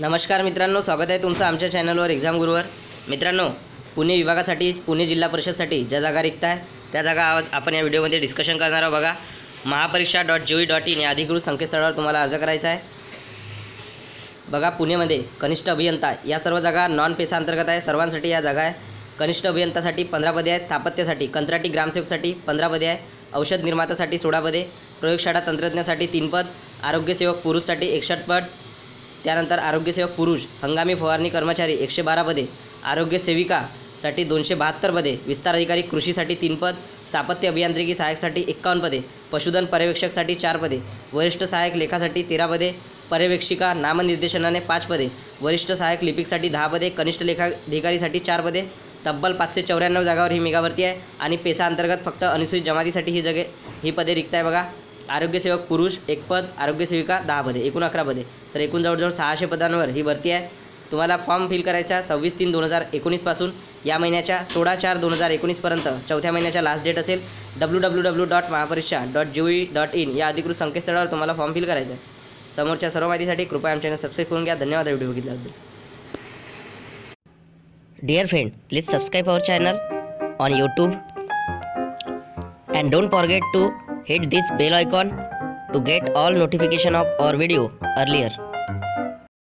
नमस्कार मित्रांनो स्वागत आहे तुमचं आमच्या चॅनलवर एक्झाम गुरुवर मित्रांनो पुणे विभागासाठी पुणे जिल्हा परिषदसाठी ज्या जागा रिक्त आहे त्या जागा आज आपण या व्हिडिओमध्ये डिस्कशन करणार आहोत. बघा Mahapariksha dot G dot in या अधिकृत संकेतस्थळावर तुम्हाला अर्ज करायचा आहे. बघा पुणेमध्ये कनिष्ठ अभियंता या सर्व जागा नॉन पेसा अंतर्गत आहे. सर्वांसाठी या जागा आहे. कनिष्ठ अभियंतासाठी पंधरा पदे आहे स्थापत्यासाठी कंत्राटी ग्रामसेवकसाठी पंधरा पदे आहे औषध निर्मात्यासाठी सोळा पदे. प्रयोगशाळा तंत्रज्ञासाठी तीन पद. आरोग्यसेवक पुरुषसाठी एकसष्ट पद. त्यानंतर आरोग्यसेवक पुरुष हंगामी फवारणी कर्मचारी एकशे बारा पदे आरोग्य सेविकासाठी दोनशे बहात्तर पदे विस्तार अधिकारी कृषीसाठी तीन पद स्थापत्य अभियांत्रिकी सहायकसाठी एक्कावन्न पदे पशुधन पर्यवेक्षकसाठी चार पदे वरिष्ठ सहाय्यक लेखासाठी तेरा पदे पर्यवेक्षिका नामनिर्देशनाने पाच पदे वरिष्ठ सहाय्यक लिपिकसाठी दहा पदे कनिष्ठ लेखाधिकारीसाठी चार पदे तब्बल पाचशे चौऱ्याण्णव जागावर ही मेगावरती आहे आणि पेसा अंतर्गत फक्त अनुसूचित जमातीसाठी ही जगे ही पदे रिक्त आहे बघा. आरोग्यसेवक पुरुष एक पद आरोग्यसेविका दहा पदे एकूण अकरा पदे. तर एकूण जवळजवळ सहाशे पदांवर ही भरती आहे. तुम्हाला फॉर्म फिल करायचा सव्वीस तीन दोन हजार एकोणीसपासून या महिन्याच्या सोळा चार दोन हजार एकोणीसपर्यंत चौथ्या महिन्याच्या लास्ट डेट असेल. W W W dot Mahapariksha dot G E dot in या अधिकृत संकेतस्थळावर तुम्हाला फॉर्म फिल करायचा आहे. समोरच्या सर्व माहितीसाठी कृपया आमच्या चॅनल सबस्क्राईब करून घ्या. धन्यवाद video बघितल्याबद्दल. Dear friend please subscribe our channel on YouTube and don't forget to hit this bell icon to get all notification of our video earlier